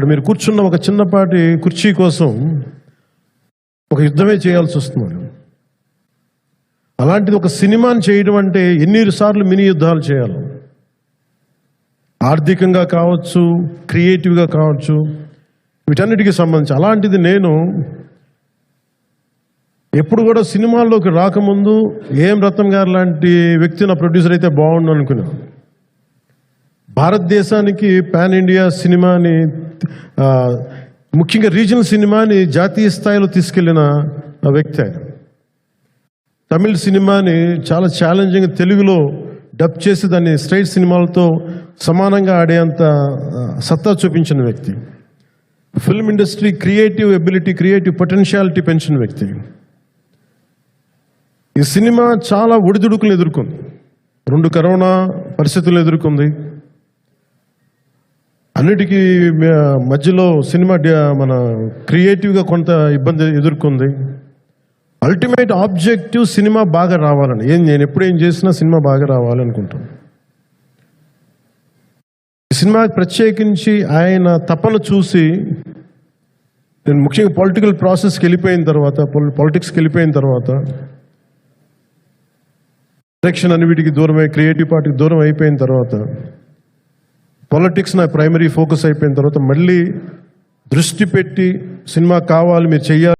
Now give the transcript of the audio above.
ఇక్కడ మీరు కూర్చున్న ఒక చిన్నపాటి కుర్చీ కోసం ఒక యుద్ధమే చేయాల్సి వస్తుంది అలాంటిది ఒక సినిమాని చేయడం అంటే ఎన్ని సార్లు మినీ యుద్ధాలు చేయాలి. ఆర్థికంగా కావచ్చు క్రియేటివ్గా కావచ్చు వీటన్నిటికీ సంబంధించి. అలాంటిది నేను ఎప్పుడు కూడా సినిమాల్లోకి రాకముందు ఏం రత్నం గారు లాంటి వ్యక్తి నా ప్రొడ్యూసర్ అయితే బాగుండు అనుకున్నాను. భారతదేశానికి పాన్ ఇండియా సినిమాని ముఖ్యంగా రీజనల్ సినిమాని జాతీయ స్థాయిలో తీసుకెళ్ళిన వ్యక్తి. ఆయన తమిళ సినిమాని చాలా ఛాలెంజింగ్ తెలుగులో డబ్ చేసి దాన్ని స్ట్రైట్ సినిమాలతో సమానంగా ఆడేంత సత్తా చూపించిన వ్యక్తి. Film industry creative ability creative potentiality పెంచిన వ్యక్తి. ఈ సినిమా చాలా ఒడిదుడుకులు ఎదుర్కొంది. రెండు కరోనా పరిస్థితులు ఎదుర్కొంది. అన్నిటికీ మధ్యలో సినిమా మన క్రియేటివ్గా కొంత ఇబ్బంది ఎదుర్కొంది. అల్టిమేట్ ఆబ్జెక్టివ్ సినిమా బాగా రావాలని. ఏం నేను ఎప్పుడు ఏం చేసినా సినిమా బాగా రావాలనుకుంటాను సినిమా ప్రత్యేకించి ఆయన తపన చూసి నేను ముఖ్యంగా పొలిటికల్ ప్రాసెస్కి వెళ్ళిపోయిన తర్వాత పాలిటిక్స్కి వెళ్ళిపోయిన తర్వాత ఎలక్షన్ అన్ని వీటికి దూరమై క్రియేటివ్ పార్టీకి దూరం అయిపోయిన తర్వాత పొలిటిక్స్ నా ప్రైమరీ ఫోకస్ అయిపోయిన తర్వాత మళ్ళీ దృష్టి పెట్టి సినిమా కావాలి మీరు చెయ్యాలి